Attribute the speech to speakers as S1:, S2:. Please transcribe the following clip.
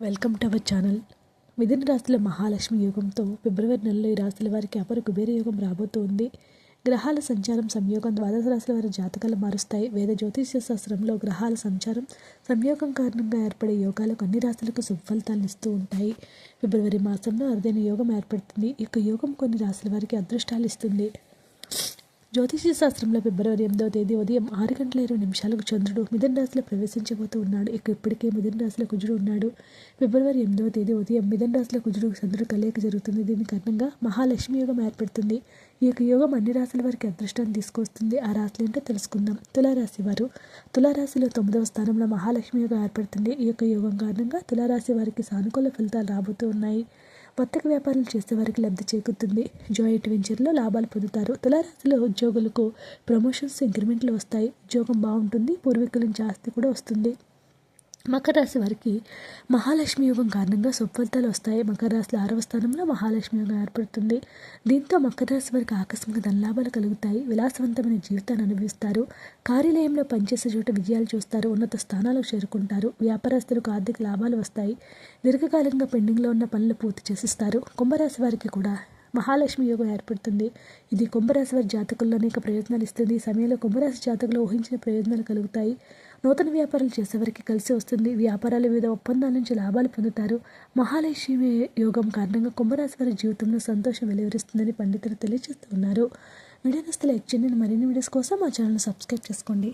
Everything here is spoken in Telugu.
S1: Welcome to our channel. మిథున రాశిలో మహాలక్ష్మి యోగంతో ఫిబ్రవరి నెలలో ఈ రాశుల వారికి అపర కుబేర యోగం రాబోతోంది. గ్రహాల సంచారం సంయోగం ద్వాదశ రాశుల వారి జాతకాలు మారుస్తాయి. వేద జ్యోతిష్య శాస్త్రంలో గ్రహాల సంచారం సంయోగం కారణంగా ఏర్పడే యోగాలకు అన్ని రాశులకు సుఫలితాలను ఇస్తూ ఉంటాయి. ఫిబ్రవరి మాసంలో అరుదైన యోగం ఏర్పడుతుంది. ఈ యొక్క యోగం కొన్ని రాశుల వారికి అదృష్టాలు ఇస్తుంది. జ్యోతిష శాస్త్రంలో ఫిబ్రవరి ఎనిమిదవ తేదీ ఉదయం ఆరు గంటల ఇరవై నిమిషాలకు చంద్రుడు మిథున రాశిలో ప్రవేశించబోతూ ఉన్నాడు. ఇక ఇప్పటికే మిథున రాశిలో కుజుడు ఉన్నాడు. ఫిబ్రవరి ఎనిమిదవ తేదీ ఉదయం మిథున రాశిలో కుజుడు చంద్రుడు కలయిక జరుగుతుంది. దీని కారణంగా మహాలక్ష్మి యోగం ఏర్పడుతుంది. ఈ యొక్క యోగం అన్ని రాశుల వారికి అదృష్టాన్ని తీసుకొస్తుంది. ఆ రాశులు ఏంటో తెలుసుకుందాం. తులారాశి వారు. తులారాశిలో తొమ్మిదవ స్థానంలో మహాలక్ష్మి యోగం ఏర్పడుతుంది. ఈ యొక్క యోగం కారణంగా తులారాశి వారికి సానుకూల ఫలితాలు రాబోతూ ఉన్నాయి. వర్తక వ్యాపారాలు చేసే వారికి లబ్ధి చేకూరుతుంది. జాయింట్ వెంచర్లో లాభాలు పొందుతారు. తులారాశిలో ఉద్యోగులకు ప్రమోషన్స్ ఇంక్రిమెంట్లు వస్తాయి. ఉద్యోగం బాగుంటుంది. పూర్వీకుల నుంచి ఆస్తి కూడా వస్తుంది. మకర రాశి వారికి మహాలక్ష్మి యోగం కారణంగా సుఫలితాలు వస్తాయి. మకర రాశిలో ఆరవ స్థానంలో మహాలక్ష్మి యోగం ఏర్పడుతుంది. దీంతో మకర రాశి వారికి ఆకస్మిక ధనలాభాలు కలుగుతాయి. విలాసవంతమైన జీవితాన్ని అనుభవిస్తారు. కార్యాలయంలో పనిచేసే చోట విజయాలు చూస్తారు. ఉన్నత స్థానాలకు చేరుకుంటారు. వ్యాపారస్తులకు ఆర్థిక లాభాలు వస్తాయి. దీర్ఘకాలంగా పెండింగ్లో ఉన్న పనులు పూర్తి చేసిస్తారు. కుంభరాశి వారికి కూడా మహాలక్ష్మి యోగం ఏర్పడుతుంది. ఇది కుంభరాశి వారి జాతకుల్లో అనేక ప్రయోజనాలు ఇస్తుంది. ఈ సమయంలో కుంభరాశి జాతకులు ఊహించిన ప్రయోజనాలు కలుగుతాయి. నూతన వ్యాపారాలు చేసేవారికి కలిసి వస్తుంది. వ్యాపారాల వివిధ ఒప్పందాల నుంచి లాభాలు పొందుతారు. మహాలక్ష్మి యోగం కారణంగా కుంభరాశి వారి జీవితంలో సంతోషం వెలువరిస్తుందని పండితులు తెలియజేస్తున్నారు వీడియో నస్తే లైక్ చేయండి. మరిన్ని వీడియోస్ కోసం మా ఛానల్ సబ్స్క్రైబ్ చేసుకోండి.